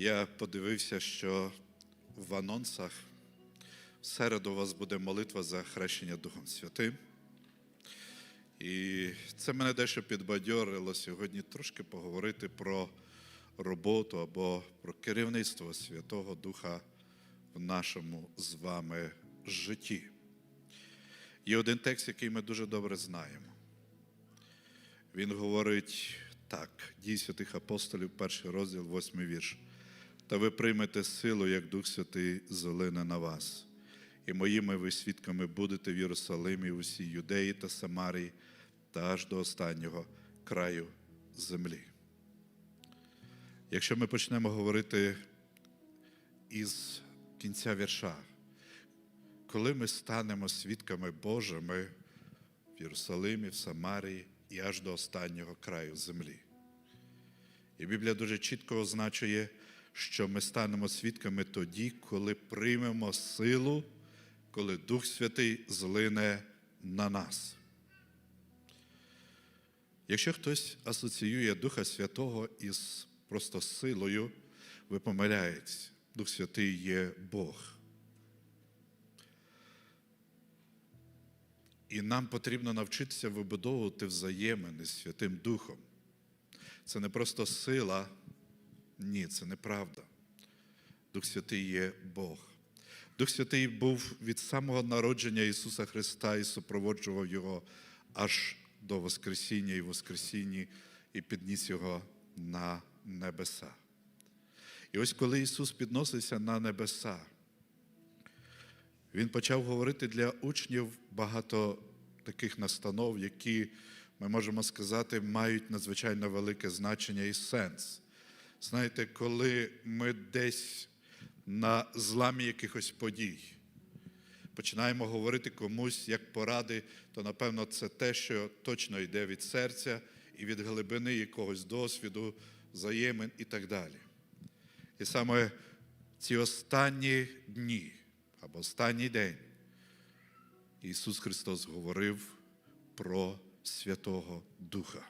Я подивився, що в анонсах в середу у вас буде молитва за хрещення Духом Святим. І це мене дещо підбадьорило сьогодні трошки поговорити про роботу або про керівництво Святого Духа в нашому з вами житті. Є один текст, який ми дуже добре знаємо. Він говорить так: дій святих апостолів, перший розділ, восьмий вірш. Та ви приймете силу, як Дух Святий зелине на вас. І моїми ви свідками будете в Єрусалимі, усій Юдеї та Самарії та аж до останнього краю землі. Якщо ми почнемо говорити із кінця вірша, коли ми станемо свідками Божими в Єрусалимі, в Самарії і аж до останнього краю землі. І Біблія дуже чітко означує, що ми станемо свідками тоді, коли приймемо силу, коли Дух Святий злине на нас. Якщо хтось асоціює Духа Святого із просто силою, ви помиляєтесь. Дух Святий є Бог. І нам потрібно навчитися вибудовувати взаємини з Святим Духом. Це не просто сила, ні, це неправда. Дух Святий є Бог. Дух Святий був від самого народження Ісуса Христа і супроводжував Його аж до Воскресіння і Воскресінні, і підніс Його на небеса. І ось коли Ісус підносився на небеса, Він почав говорити для учнів багато таких настанов, які, ми можемо сказати, мають надзвичайно велике значення і сенс. Знаєте, коли ми десь на зламі якихось подій починаємо говорити комусь як поради, то напевно це те, що точно йде від серця і від глибини якогось досвіду, взаємин і так далі. І саме ці останні дні або останній день Ісус Христос говорив про Святого Духа.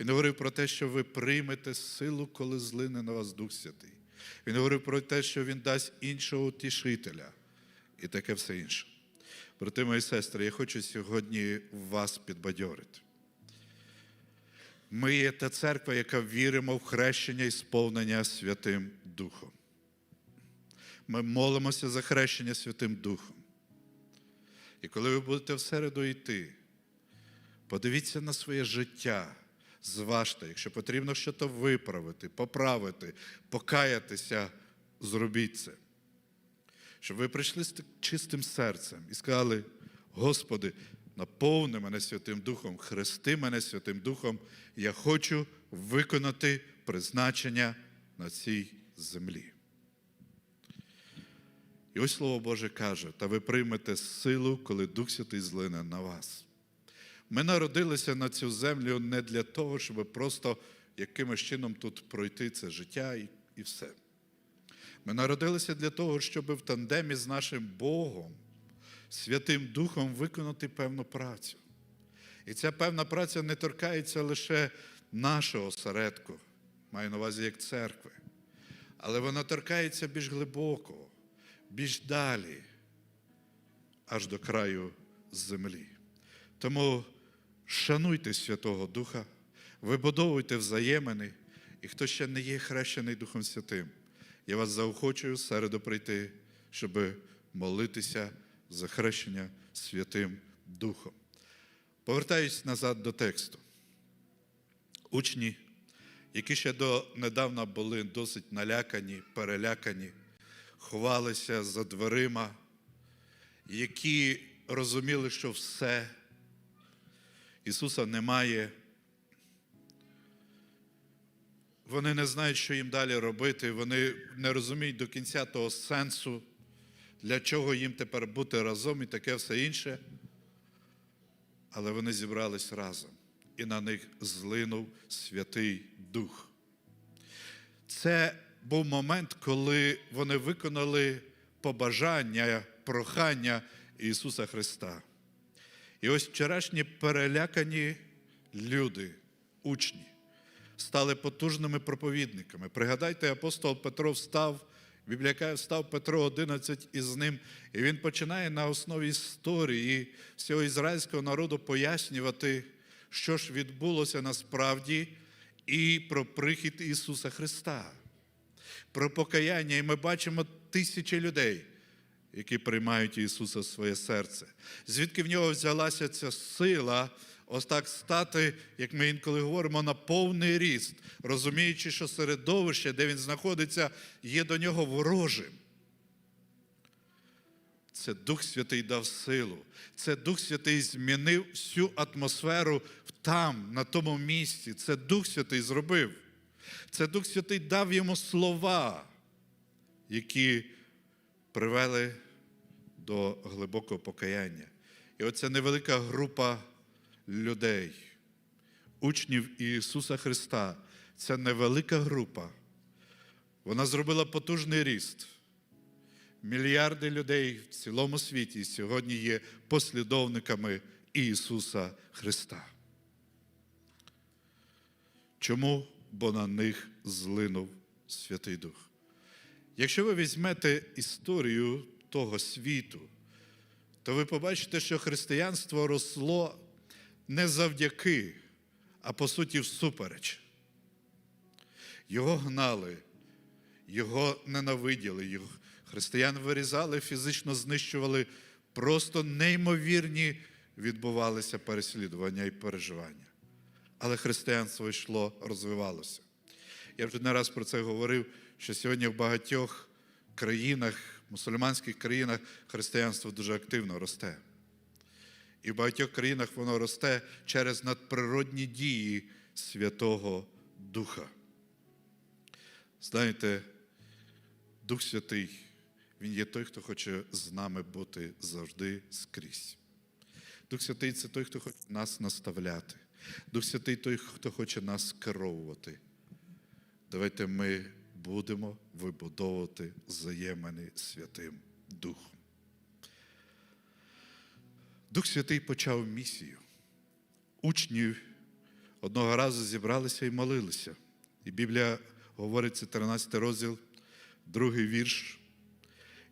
Він говорив про те, що ви приймете силу, коли злине на вас Дух Святий. Він говорив про те, що Він дасть іншого утішителя і таке все інше. Брати мої сестри, я хочу сьогодні вас підбадьорити. Ми є та церква, яка віримо в хрещення і сповнення Святим Духом. Ми молимося за хрещення Святим Духом. І коли ви будете в середу йти, подивіться на своє життя, зважте, якщо потрібно щось виправити, поправити, покаятися, зробіть це. Щоб ви прийшли з чистим серцем і сказали: Господи, наповни мене Святим Духом, хрести мене Святим Духом, я хочу виконати призначення на цій землі. І ось Слово Боже каже, та ви приймете силу, коли Дух Святий злине на вас. Ми народилися на цю землю не для того, щоб просто якимось чином тут пройти це життя і, і все. Ми народилися для того, щоб в тандемі з нашим Богом, Святим Духом виконати певну працю. І ця певна праця не торкається лише нашого осередку, маю на увазі як церкви, але вона торкається більш глибоко, більш далі, аж до краю землі. Тому шануйте Святого Духа, вибудовуйте взаємини, і хто ще не є хрещений Духом Святим, я вас заохочую середу прийти, щоб молитися за хрещення Святим Духом. Повертаюсь назад до тексту. Учні, які ще до недавна були досить налякані, перелякані, ховалися за дверима, які розуміли, що все, Ісуса немає. Вони не знають, що їм далі робити, вони не розуміють до кінця того сенсу, для чого їм тепер бути разом і таке все інше. Але вони зібрались разом, і на них злинув Святий Дух. Це був момент, коли вони виконали побажання, прохання Ісуса Христа. І ось вчорашні перелякані люди, учні, стали потужними проповідниками. Пригадайте, апостол Петро встав, Біблія каже, встав Петро 11 із ним, і він починає на основі історії всього ізраїльського народу пояснювати, що ж відбулося насправді, і про прихід Ісуса Христа, про покаяння. І ми бачимо тисячі людей, які приймають Ісуса в своє серце. Звідки в нього взялася ця сила, ось так стати, як ми інколи говоримо, на повний ріст, розуміючи, що середовище, де він знаходиться, є до нього ворожим. Це Дух Святий дав силу. Це Дух Святий змінив всю атмосферу там, на тому місці. Це Дух Святий зробив. Це Дух Святий дав йому слова, які привели до глибокого покаяння. І оця невелика група людей, учнів Ісуса Христа, ця невелика група, вона зробила потужний ріст. Мільярди людей в цілому світі сьогодні є послідовниками Ісуса Христа. Чому? Бо на них злинув Святий Дух. Якщо ви візьмете історію того світу, то ви побачите, що християнство росло не завдяки, а по суті всупереч. Його гнали, його ненавиділи, його християн вирізали, фізично знищували, просто неймовірні відбувалися переслідування і переживання. Але християнство йшло, розвивалося. Я вже не раз про це говорив, що сьогодні в багатьох країнах, мусульманських країнах, християнство дуже активно росте. І в багатьох країнах воно росте через надприродні дії Святого Духа. Знаєте, Дух Святий, Він є той, хто хоче з нами бути завжди скрізь. Дух Святий це той, хто хоче нас наставляти. Дух Святий той, хто хоче нас керовувати. Давайте ми будемо вибудовувати взаємини Святим Духом. Дух Святий почав місію. Учні одного разу зібралися і молилися. І Біблія говорить, це 13 розділ, другий вірш.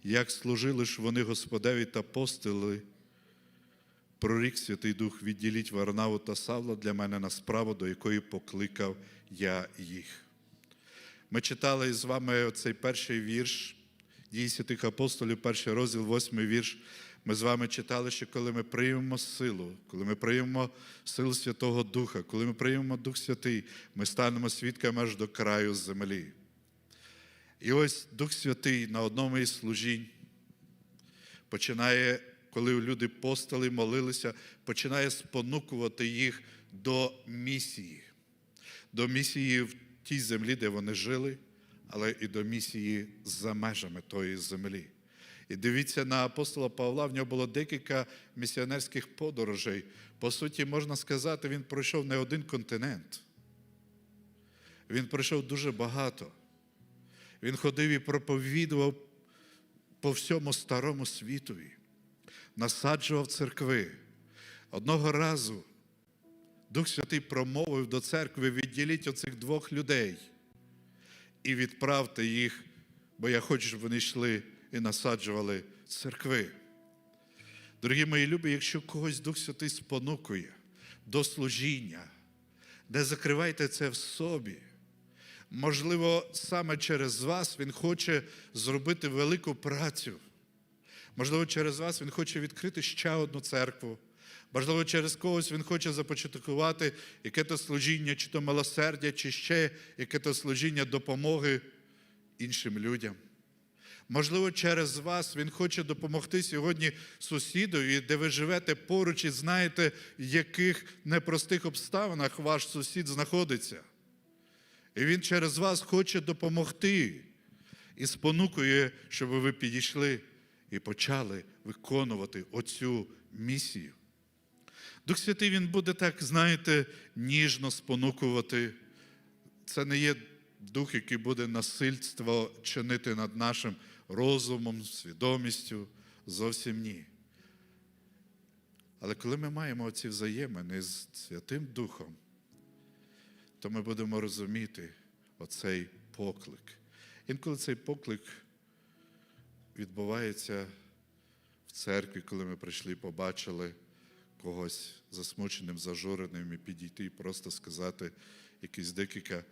Як служили ж вони Господеві та постили, прорік Святий Дух, відділіть Варнаву та Савла для мене на справу, до якої покликав я їх. Ми читали з вами оцей перший вірш дії святих апостолів, перший розділ, восьмий вірш. Ми з вами читали, що коли ми приймемо силу, коли ми приймемо силу Святого Духа, коли ми приймемо Дух Святий, ми станемо свідками аж до краю землі. І ось Дух Святий на одному із служінь починає, коли люди постали, молилися, починає спонукувати їх до місії, до місії в тій землі, де вони жили, але і до місії за межами тої землі. І дивіться на апостола Павла, в нього було декілька місіонерських подорожей. По суті, можна сказати, він пройшов не один континент. Він пройшов дуже багато. Він ходив і проповідував по всьому старому світові, насаджував церкви. Одного разу Дух Святий промовив до церкви: відділіть оцих двох людей і відправте їх, бо я хочу, щоб вони йшли і насаджували церкви. Дорогі мої любі, якщо когось Дух Святий спонукує до служіння, не закривайте це в собі. Можливо, саме через вас Він хоче зробити велику працю. Можливо, через вас Він хоче відкрити ще одну церкву. Можливо, через когось Він хоче започаткувати яке-то служіння, чи то милосердя, чи ще яке-то служіння допомоги іншим людям. Можливо, через вас Він хоче допомогти сьогодні сусідові, де ви живете поруч і знаєте, в яких непростих обставинах ваш сусід знаходиться. І Він через вас хоче допомогти і спонукує, щоб ви підійшли і почали виконувати оцю місію. Дух Святий Він буде так, знаєте, ніжно спонукувати. Це не є дух, який буде насильство чинити над нашим розумом, свідомістю. Зовсім ні. Але коли ми маємо ці взаємини з Святим Духом, то ми будемо розуміти оцей поклик. Інколи цей поклик відбувається в церкві, коли ми прийшли, побачили когось засмученим, зажуреним, і підійти і просто сказати якісь декілька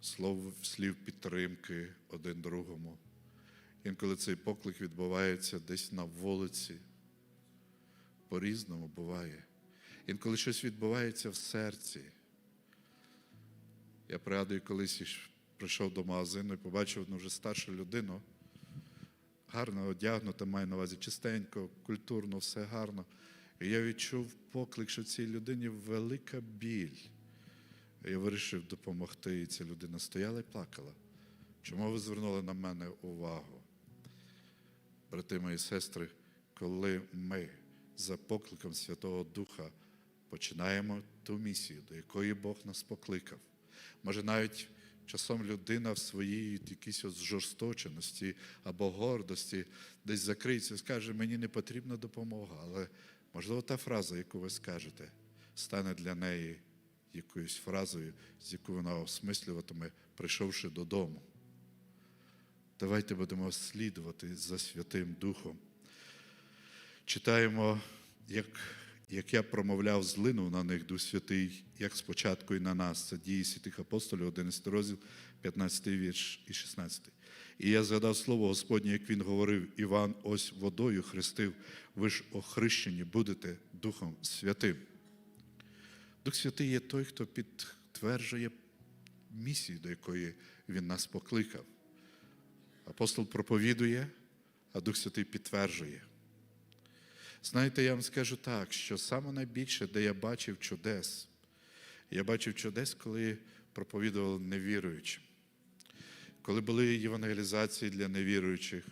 слов, слів підтримки один другому. Інколи цей поклик відбувається десь на вулиці. По-різному буває. Інколи щось відбувається в серці. Я пригадую, колись прийшов до магазину і побачив одну вже старшу людину, гарно одягнута, маю на увазі чистенько, культурно, все гарно. І я відчув поклик, що цій людині велика біль. Я вирішив допомогти, і ця людина стояла і плакала. Чому ви звернули на мене увагу? Брати мої сестри, коли ми за покликом Святого Духа починаємо ту місію, до якої Бог нас покликав, може навіть часом людина в своїй якійсь жорсточеності або гордості десь закриється скаже, мені не потрібна допомога, але можливо та фраза, яку ви скажете, стане для неї якоюсь фразою, з яку вона осмислюватиме, прийшовши додому. Давайте будемо слідувати за Святим Духом. Читаємо, як, як я промовляв, злинув на них Дух Святий, як спочатку і на нас. Це дії святих апостолів, 11 розділ, 15 вірш і 16. І я згадав слово Господнє, як він говорив, Іван ось водою хрестив, ви ж охрещені будете Духом Святим. Дух Святий є той, хто підтверджує місію, до якої він нас покликав. Апостол проповідує, а Дух Святий підтверджує. Знаєте, я вам скажу так, що саме найбільше, де я бачив чудес, я бачив чудес, коли проповідували невіруючим. Коли були євангелізації для невіруючих,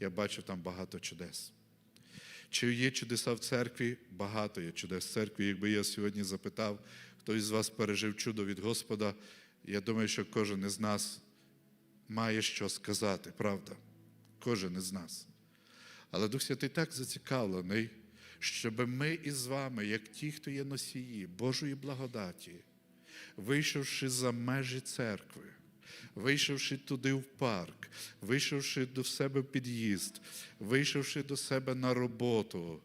я бачив там багато чудес. Чи є чудеса в церкві? Багато є чудес в церкві. Якби я сьогодні запитав, хто із вас пережив чудо від Господа, я думаю, що кожен із нас має що сказати, правда? Кожен із нас. Але Дух Святий так зацікавлений, щоб ми із вами, як ті, хто є носії Божої благодаті, вийшовши за межі церкви, вийшовши туди в парк, вийшовши до себе в під'їзд, вийшовши до себе на роботу,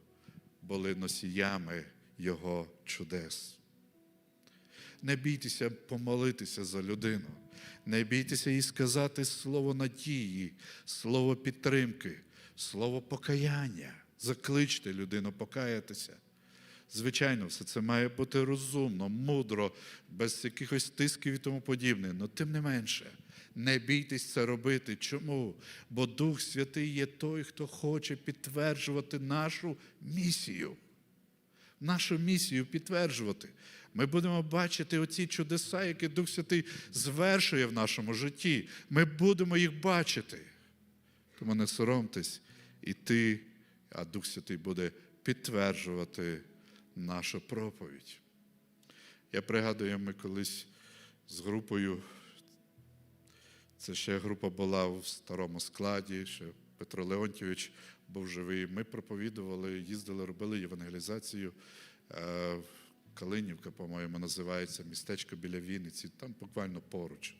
були носіями Його чудес. Не бійтеся помолитися за людину, не бійтеся їй сказати слово надії, слово підтримки, слово покаяння. Закличте людину покаятися. Звичайно, все це має бути розумно, мудро, без якихось тисків і тому подібне. Але тим не менше, не бійтесь це робити. Чому? Бо Дух Святий є той, хто хоче підтверджувати нашу місію. Нашу місію підтверджувати. Ми будемо бачити оці чудеса, які Дух Святий звершує в нашому житті. Ми будемо їх бачити. Тому не соромтесь іти, а Дух Святий буде підтверджувати нашу проповідь. Я пригадую, ми колись з групою, це ще група була в старому складі, ще Петро Леонтьович був живий. Ми проповідували, їздили, робили євангелізацію. Е, Калинівка, по-моєму, називається містечко біля Вінниці, там буквально поруч.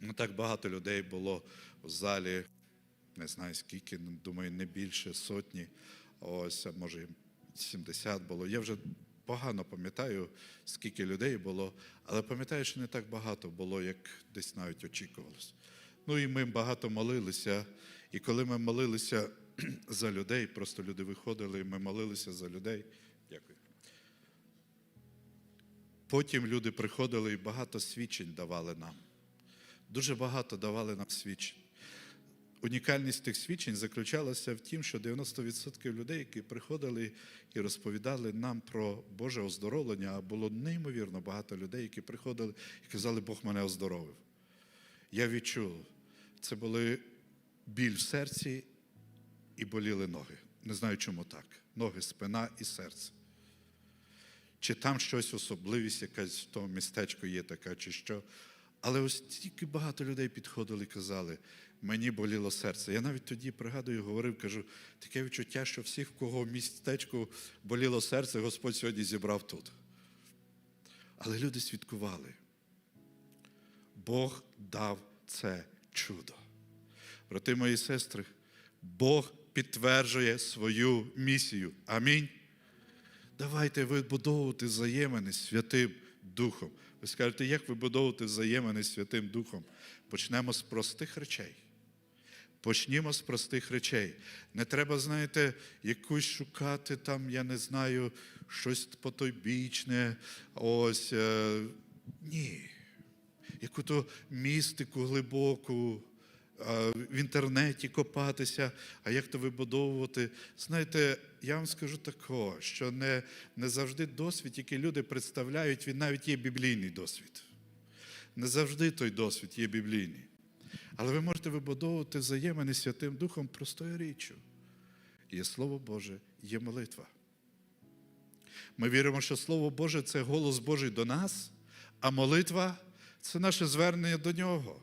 Ну, так багато людей було в залі, не знаю скільки, ну, думаю, не більше сотні, ось, може 70 було. Я вже погано пам'ятаю, скільки людей було, але пам'ятаю, що не так багато було, як десь навіть очікувалось. Ну і ми багато молилися, і коли ми молилися за людей, просто люди виходили, і ми молилися за людей. Дякую. Потім люди приходили і багато свідчень давали нам. Дуже багато давали нам свідчень. Унікальність тих свідчень заключалася в тім, що 90% людей, які приходили і розповідали нам про Боже оздоровлення, було неймовірно багато людей, які приходили і казали, Бог мене оздоровив. Я відчув, це були біль в серці і боліли ноги. Не знаю, чому так. Ноги, спина і серце. Чи там щось особливість, якась в тому містечку є така, чи що. Але ось тільки багато людей підходили і казали, мені боліло серце. Я навіть тоді пригадую, говорив, кажу, таке відчуття, що всіх, в кого в містечку боліло серце, Господь сьогодні зібрав тут. Але люди свідкували. Бог дав це чудо. Брати мої сестри, Бог підтверджує свою місію. Амінь. Давайте вибудовувати взаємини Святим Духом. Ви скажете, як вибудовувати взаємини Святим Духом? Почнемо з простих речей. Почнімо з простих речей. Не треба, знаєте, якусь шукати там, я не знаю, щось потойбічне. Ось е, ні. Яку-то містику глибоку а, в інтернеті копатися, а як то вибудовувати. Знаєте, я вам скажу такого, що не, не завжди досвід, який люди представляють, він навіть є біблійний досвід. Не завжди той досвід є біблійний. Але ви можете вибудовувати взаємини Святим Духом простою річчю. Є Слово Боже, є молитва. Ми віримо, що Слово Боже це голос Божий до нас, а молитва це наше звернення до Нього.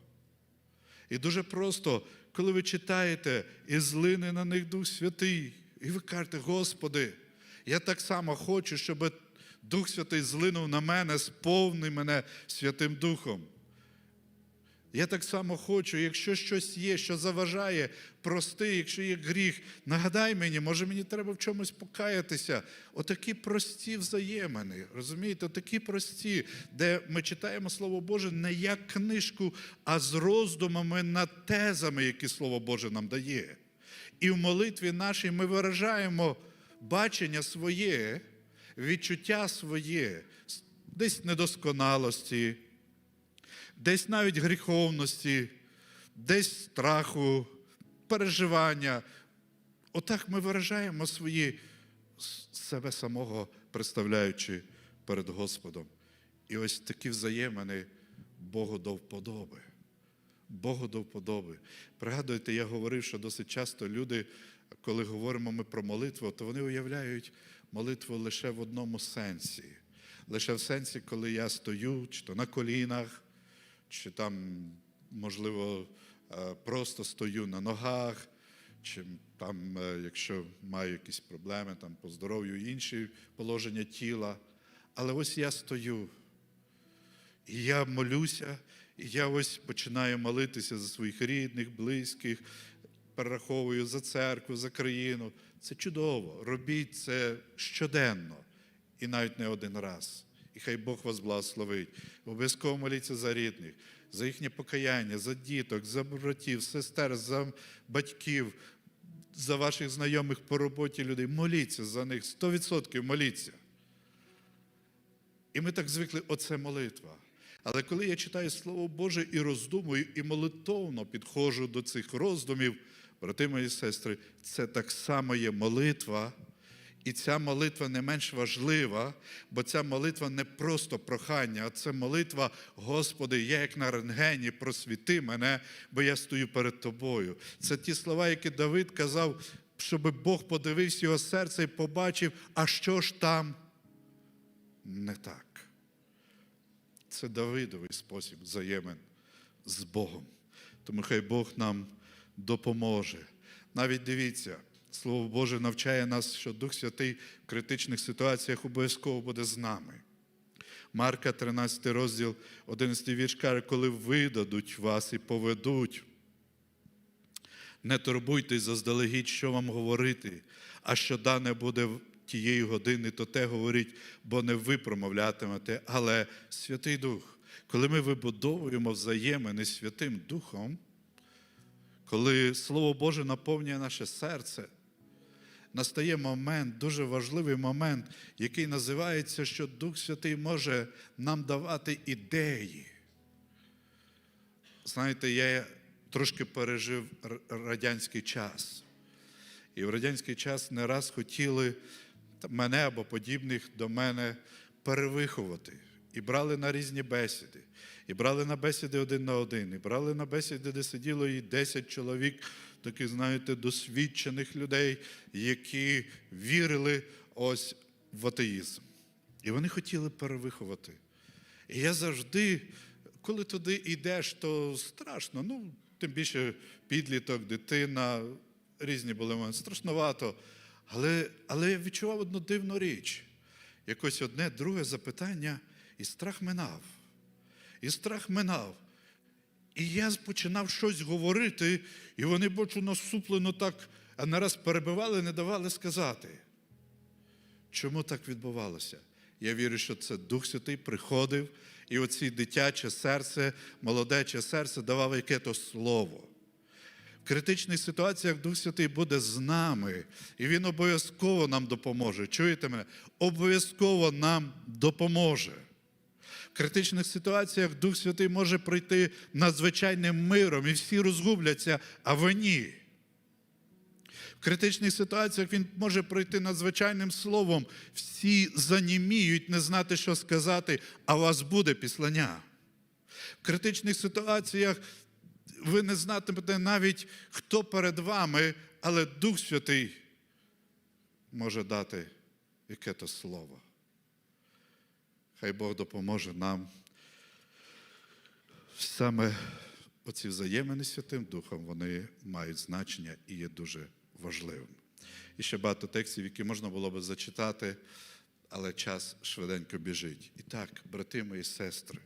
І дуже просто, коли ви читаєте і злине на них Дух Святий, і ви кажете, Господи, я так само хочу, щоб Дух Святий злинув на мене, сповни мене Святим Духом. Я так само хочу, якщо щось є, що заважає, прости, якщо є гріх, нагадай мені, може мені треба в чомусь покаятися. Отакі прості взаємини, розумієте, отакі прості, де ми читаємо Слово Боже не як книжку, а з роздумами над тезами, які Слово Боже нам дає. І в молитві нашій ми виражаємо бачення своє, відчуття своє, десь недосконалості десь навіть гріховності, десь страху, переживання. Отак ми виражаємо свої себе самого, представляючи перед Господом. І ось такі взаємини Богу до вподоби. Богу до вподоби. Пригадуєте, я говорив, що досить часто люди, коли говоримо ми про молитву, то вони уявляють молитву лише в одному сенсі. Лише в сенсі, коли я стою, чи то на колінах, чи там, можливо, е, просто стою на ногах, чи там, е, якщо маю якісь проблеми там, по здоров'ю, інші положення тіла. Але ось я стою, і я молюся, і я ось починаю молитися за своїх рідних, близьких, перераховую за церкву, за країну. Це чудово. Робіть це щоденно і навіть не один раз. І хай Бог вас благословить. Обов'язково моліться за рідних, за їхнє покаяння, за діток, за братів, сестер, за батьків, за ваших знайомих по роботі людей. Моліться за них, 100% моліться. І ми так звикли, оце молитва. Але коли я читаю Слово Боже і роздумую, і молитовно підходжу до цих роздумів, брати мої сестри, це так само є молитва. І ця молитва не менш важлива, бо ця молитва не просто прохання, а це молитва, Господи, я як на рентгені, просвіти мене, бо я стою перед Тобою. Це ті слова, які Давид казав, щоб Бог подивився його серце і побачив, а що ж там не так. Це Давидовий спосіб взаємин з Богом. Тому хай Бог нам допоможе. Навіть дивіться. Слово Боже навчає нас, що Дух Святий в критичних ситуаціях обов'язково буде з нами. Марка, 13 розділ, 11 вірш каже, коли видадуть вас і поведуть. Не турбуйтесь заздалегідь, що вам говорити, а що дане буде тієї години, то те говоріть, бо не ви промовлятимете, але Святий Дух. Коли ми вибудовуємо взаємини Святим Духом, коли Слово Боже наповнює наше серце, настає момент, дуже важливий момент, який називається, що Дух Святий може нам давати ідеї. Знаєте, я трошки пережив радянський час. І в радянський час не раз хотіли мене або подібних до мене перевиховати. І брали на різні бесіди, і брали на бесіди один на один, і брали на бесіди, де сиділо і 10 чоловік, таких, знаєте, досвідчених людей, які вірили ось в атеїзм. І вони хотіли перевиховати. І я завжди, коли туди йдеш, то страшно. Ну, тим більше підліток, дитина, різні були моменти, страшновато. Але, але я відчував одну дивну річ. Якось одне друге запитання, І страх минав. І страх минав. І я починав щось говорити, і вони бачу насуплено так, а нараз перебивали, не давали сказати. Чому так відбувалося? Я вірю, що це Дух Святий приходив, і оці дитяче серце, молодече серце давав яке-то слово. В критичних ситуаціях Дух Святий буде з нами, і Він обов'язково нам допоможе. Чуєте мене? Обов'язково нам допоможе. В критичних ситуаціях Дух Святий може прийти надзвичайним миром, і всі розгубляться, а ви ні. В критичних ситуаціях він може пройти надзвичайним словом. Всі заніміють, не знати, що сказати, а у вас буде післання. В критичних ситуаціях ви не знатимете навіть, хто перед вами, але Дух Святий може дати яке-то слово. Хай Бог допоможе нам саме оці взаємини з Святим Духом, вони мають значення і є дуже важливими. І ще багато текстів, які можна було би зачитати, але час швиденько біжить. І так, брати мої сестри,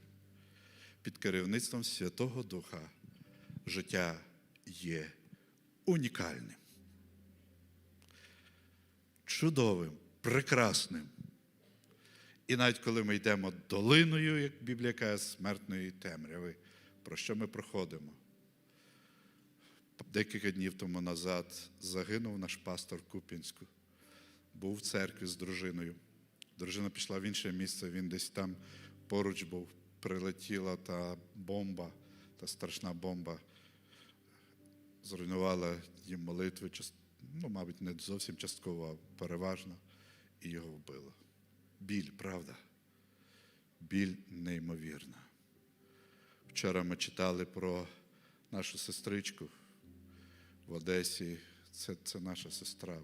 під керівництвом Святого Духа життя є унікальним, чудовим, прекрасним. І навіть коли ми йдемо долиною, як Біблія каже, смертної темряви, про що ми проходимо? Декілька днів тому назад загинув наш пастор в Куп'янську. Був в церкві з дружиною. Дружина пішла в інше місце, він десь там поруч був, прилетіла та бомба, та страшна бомба. Зруйнувала їм молитви, ну, мабуть, не зовсім частково, а переважно, і його вбило. Біль, правда? Біль неймовірна. Вчора ми читали про нашу сестричку в Одесі. Це, це наша сестра,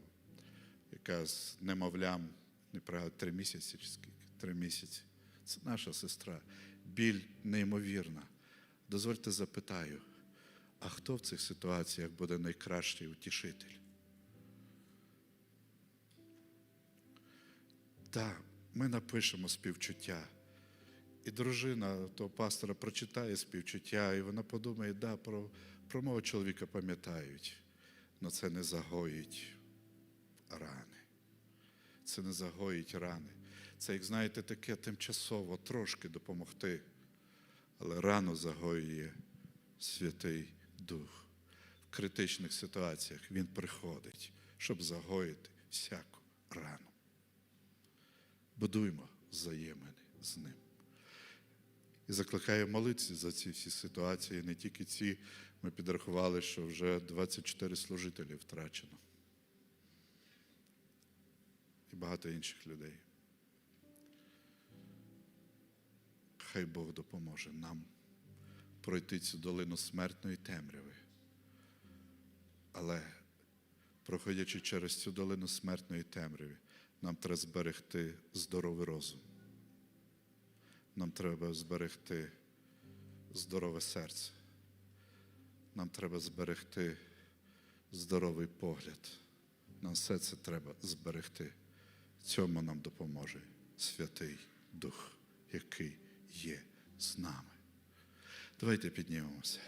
яка з немовлям, не пригадую, три місяці чи скільки? Три місяці. Це наша сестра. Біль неймовірна. Дозвольте запитаю, а хто в цих ситуаціях буде найкращий утішитель? Так, ми напишемо співчуття. І дружина того пастора прочитає співчуття, і вона подумає, да, про, про мого чоловіка пам'ятають, але це не загоїть рани. Це не загоїть рани. Це, як знаєте, таке тимчасово трошки допомогти, але рану загоює Святий Дух. В критичних ситуаціях Він приходить, щоб загоїти всяку рану. Будуймо взаємини з ним. І закликаю молитися за ці всі ситуації, не тільки ці. Ми підрахували, що вже 24 служителі втрачено. І багато інших людей. Хай Бог допоможе нам пройти цю долину смертної темряви. Але, проходячи через цю долину смертної темряви, нам треба зберегти здоровий розум. Нам треба зберегти здорове серце. Нам треба зберегти здоровий погляд. Нам все це треба зберегти. Цьому нам допоможе Святий Дух, який є з нами. Давайте піднімемося.